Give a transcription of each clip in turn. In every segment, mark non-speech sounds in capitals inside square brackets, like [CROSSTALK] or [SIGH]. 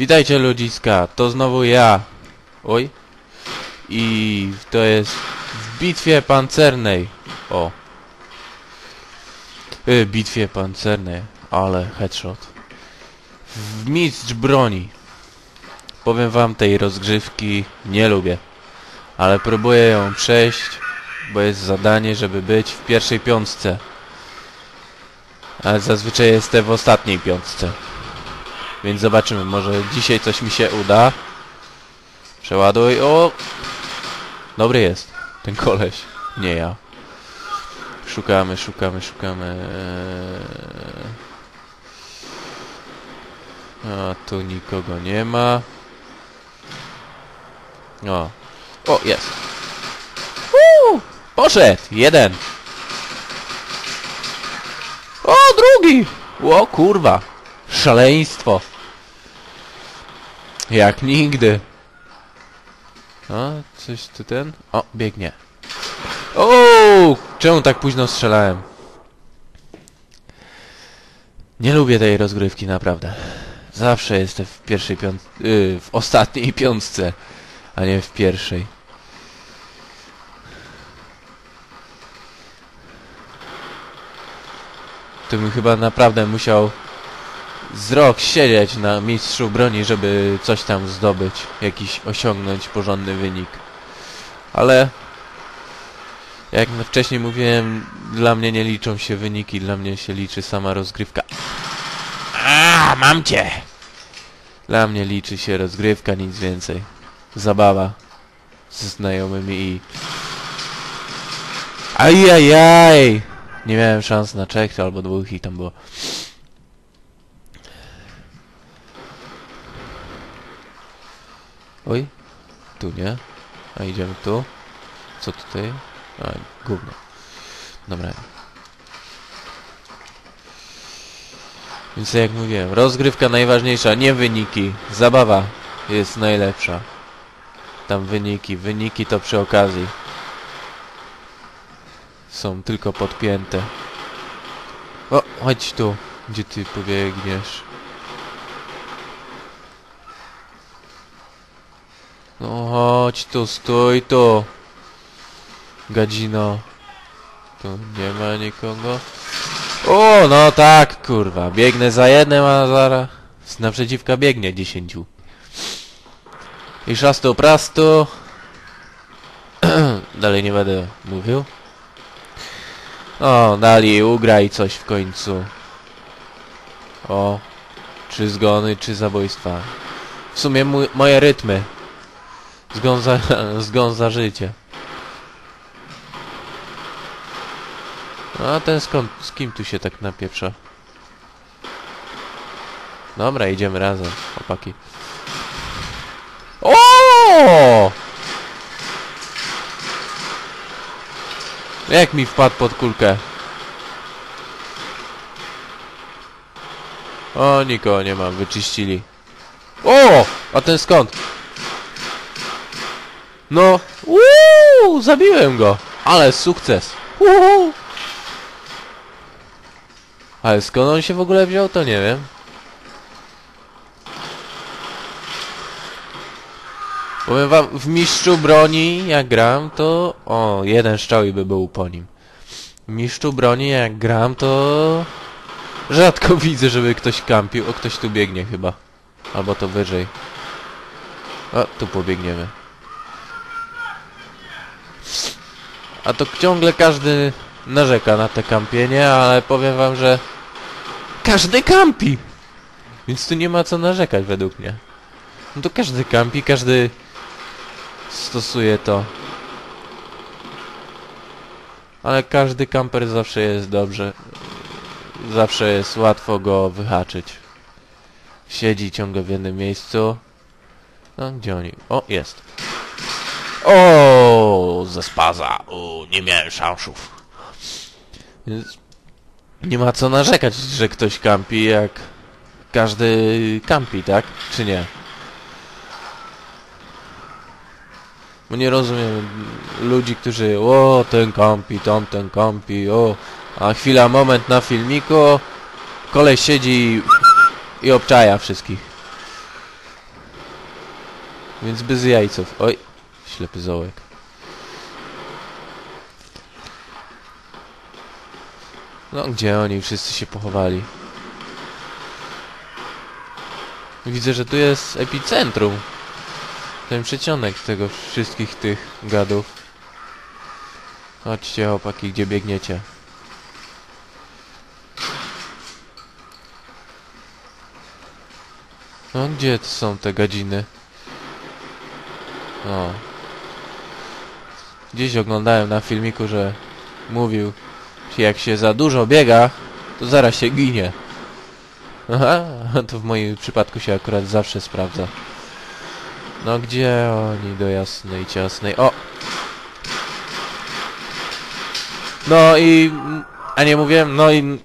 Witajcie ludziska, to znowu ja. Oj. I to jest w bitwie pancernej. O. Y, bitwie pancernej, ale headshot. W mistrz broni. Powiem wam, tej rozgrzewki nie lubię. Ale próbuję ją przejść, bo jest zadanie, żeby być w pierwszej piątce. Ale zazwyczaj jestem w ostatniej piątce. Więc zobaczymy, może dzisiaj coś mi się uda. Przeładuj, o! Dobry jest, ten koleś, nie ja. Szukamy, szukamy, szukamy. A tu nikogo nie ma. O, o, jest. Uuu, poszedł, jeden. O, drugi! O, kurwa. Szaleństwo. Jak nigdy. O, coś tu ten? O, biegnie. O, czemu tak późno strzelałem? Nie lubię tej rozgrywki, naprawdę. Zawsze jestem w pierwszej piąt... Yy, w ostatniej [LAUGHS] piątce, a nie w pierwszej. To bym chyba naprawdę musiał z rok siedzieć na mistrzu broni, żeby coś tam zdobyć, jakiś osiągnąć porządny wynik. Ale jak wcześniej mówiłem, dla mnie nie liczą się wyniki, dla mnie się liczy sama rozgrywka. A, mam cię! Dla mnie liczy się rozgrywka, nic więcej. Zabawa ze znajomymi i... Ajajaj! Nie miałem szans na trzech albo dwóch i tam było. Oj, tu nie. A idziemy tu. Co tutaj? A, gówno. Dobra. Więc jak mówiłem, rozgrywka najważniejsza, nie wyniki. Zabawa jest najlepsza. Tam wyniki, wyniki to przy okazji. Są tylko podpięte. O, chodź tu, gdzie ty pobiegniesz. No chodź tu, stój tu. Gadzino. Tu nie ma nikogo. O, no tak, kurwa. Biegnę za jednym, a zaraz z naprzeciwka biegnie dziesięciu. I szastu prastu. [CLEARS THROAT] Dalej nie będę mówił. O, dali, ugraj coś w końcu. O, czy zgony, czy zabójstwa. W sumie moje rytmy. Zgon za, [LAUGHS] zgon za życie. A ten skąd, z kim tu się tak napieprza? Dobra, idziemy razem, chłopaki. O! Jak mi wpadł pod kulkę? O, nikogo nie ma, wyczyścili. O! A ten skąd? No, uuu, zabiłem go. Ale sukces. Uuu. Ale skąd on się w ogóle wziął, to nie wiem. Powiem wam, w mistrzu broni jak gram, to... O, jeden strzał i by był po nim. W mistrzu broni jak gram, to... Rzadko [LAUGHS] widzę, żeby ktoś kampił. O, ktoś tu biegnie chyba. Albo to wyżej. O, tu pobiegniemy. A to ciągle każdy narzeka na te kampienie, ale powiem wam, że każdy kampi! Więc tu nie ma co narzekać według mnie. No to każdy kampi, każdy stosuje to. Ale każdy kamper zawsze jest dobrze. Zawsze jest łatwo go wyhaczyć. Siedzi ciągle w jednym miejscu. No, gdzie oni? O, jest. O, ze spaza. O, nie miałem szansów. Więc nie ma co narzekać, że ktoś kampi, jak każdy kampi, tak? Czy nie? Bo nie rozumiem ludzi, którzy o, ten kampi, tamten kampi, o, a chwila, moment na filmiku, kolej siedzi i obczaja wszystkich. Więc bez jajców. Oj, ślepy zołek. No, gdzie oni wszyscy się pochowali? Widzę, że tu jest epicentrum. Ten przedsionek tego wszystkich tych gadów. Chodźcie, chłopaki, gdzie biegniecie? No, gdzie są te gadziny? O. Gdzieś oglądałem na filmiku, że mówił, że jak się za dużo biega, to zaraz się ginie. Aha, [LAUGHS] to w moim przypadku się akurat zawsze sprawdza. No gdzie oni do jasnej ciasnej? O! No i... A nie mówiłem? No i...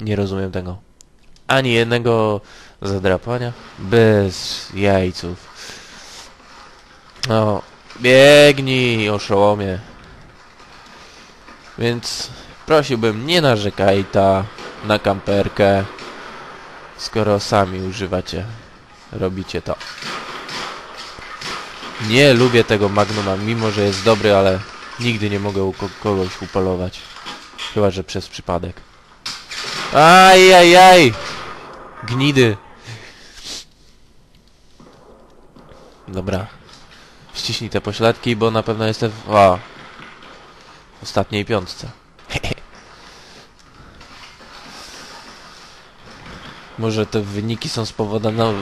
Nie rozumiem tego. Ani jednego zadrapania bez jajców. No, biegnij, oszołomie. Więc prosiłbym, nie narzekaj ta na kamperkę, skoro sami używacie, robicie to. Nie lubię tego Magnuma, mimo że jest dobry, ale nigdy nie mogę u ko kogoś upolować. Chyba, że przez przypadek. Ajajaj! Gnidy. Dobra. Ściśnij te pośladki, bo na pewno jestem w o, ostatniej piątce. [LAUGHS] Może te wyniki są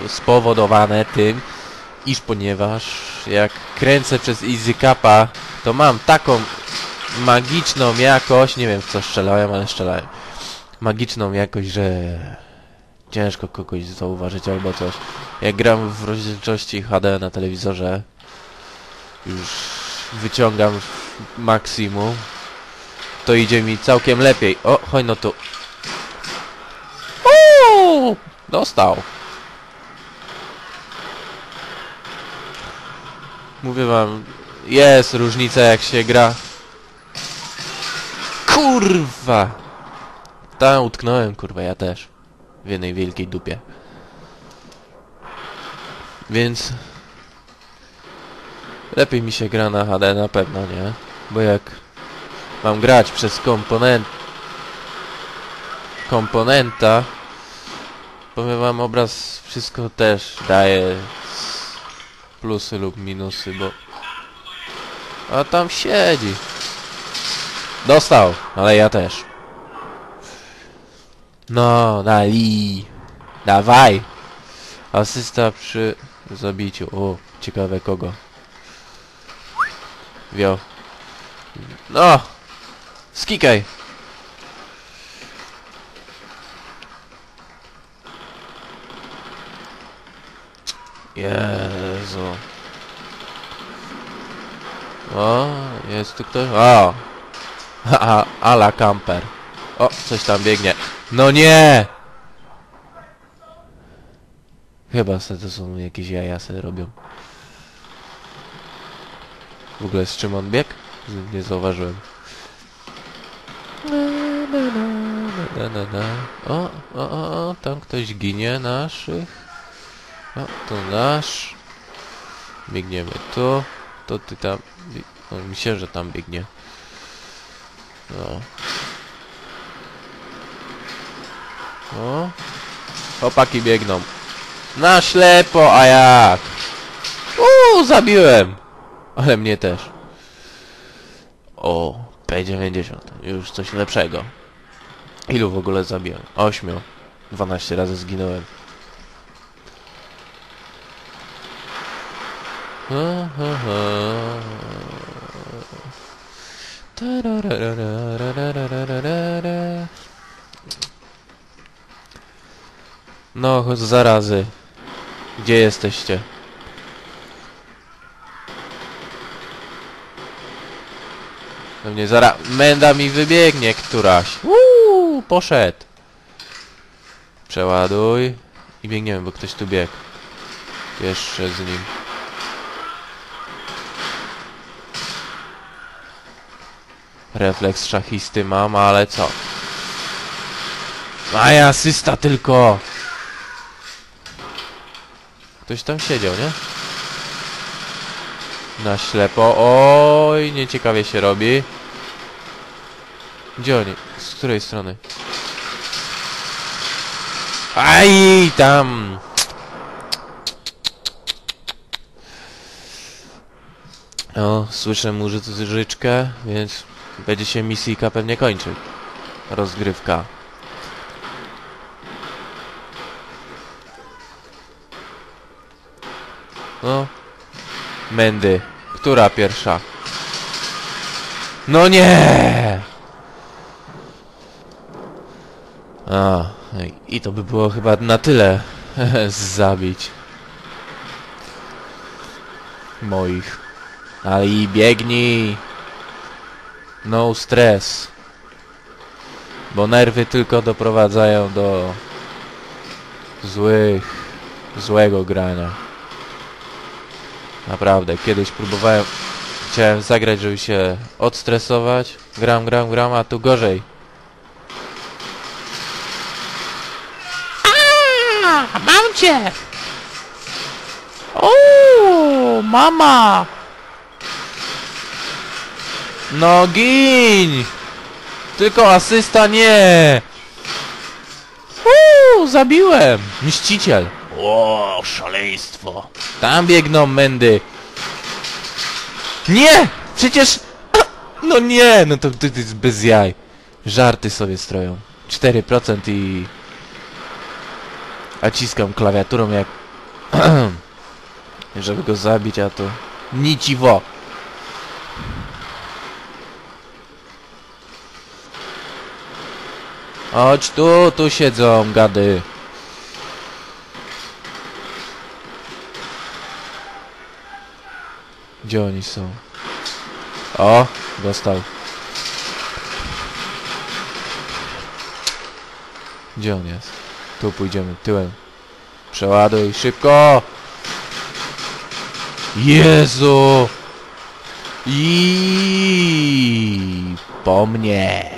spowodowane tym, iż ponieważ jak kręcę przez Easy Cupa, to mam taką magiczną jakość, nie wiem w co strzelałem, ale strzelałem. Magiczną jakość, że ciężko kogoś zauważyć albo coś. Jak gram w rozdzielczości HD na telewizorze, już wyciągam maksimum, to idzie mi całkiem lepiej. O, chodź no tu. Uuu, dostał. Mówię wam, jest różnica jak się gra. Kurwa! Tam utknąłem, kurwa, ja też. W jednej wielkiej dupie. Więc... Lepiej mi się gra na HD na pewno, nie? Bo jak mam grać przez komponent... Komponenta... Powiem wam, obraz wszystko też daje plusy lub minusy, bo... A tam siedzi. Dostał, ale ja też. No, dali. Dawaj. Asysta przy zabiciu. O, ciekawe kogo. Wio. No! Skikaj! Jezu. O, jest tu ktoś? O! [LAUGHS] Haha, ala camper. O, coś tam biegnie. No nie! Chyba se to są jakieś jaja se robią. W ogóle z czym on biegł? Z- Nie zauważyłem. Na, na, na. O, o, o, o, tam ktoś ginie naszych. O, to nasz. Biegniemy tu. To ty tam... bie- O, myślę, że tam biegnie. No. O. Chłopaki biegną. Na ślepo, a jak? Uuu, zabiłem ale mnie też. O, P90, już coś lepszego. Ilu w ogóle zabiłem? 8. 12 razy zginąłem. No, zarazy. Gdzie jesteście? Pewnie zara... Menda mi wybiegnie któraś. Uuu, poszedł. Przeładuj. I biegniemy, bo ktoś tu biegł. Jeszcze z nim. Refleks szachisty mam, ale co? A ja asysta tylko! Ktoś tam siedział, nie? Na ślepo. Oj, nieciekawie się robi. Gdzie oni? Z której strony? Aj, tam! O, słyszę muzyczkę, więc będzie się misyjka pewnie kończyć. Rozgrywka. No. Mendy. Która pierwsza? No nie! A, i to by było chyba na tyle [LAUGHS] zabić. Moich. Ale i biegnij. No stres. Bo nerwy tylko doprowadzają do złych, złego grania. Naprawdę, kiedyś próbowałem, chciałem zagrać, żeby się odstresować. Gram, gram, gram, a tu gorzej. Mam cię! O, mama! No gin! Tylko asysta nie! Uuu, zabiłem! Mściciel! O, szaleństwo! Tam biegną mędy! Nie! Przecież... No nie! No to, to, to jest bez jaj. Żarty sobie stroją. 4% i... A ciskam klawiaturą jak... [CLEARS THROAT] Żeby go zabić, a to... Niciwo! Chodź tu, tu siedzą gady. Gdzie oni są? O, dostał. Gdzie on jest? Tu pójdziemy, tyłem. Przeładuj, szybko! Jezu! I po mnie.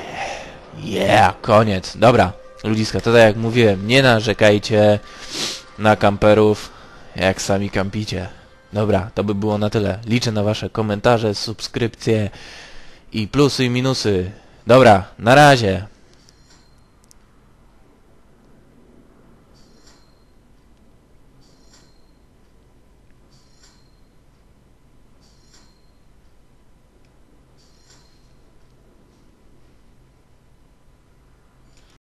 Yeah, koniec. Dobra, ludziska, to tak jak mówiłem, nie narzekajcie na kamperów, jak sami kampicie. Dobra, to by było na tyle. Liczę na wasze komentarze, subskrypcje i plusy i minusy. Dobra, na razie.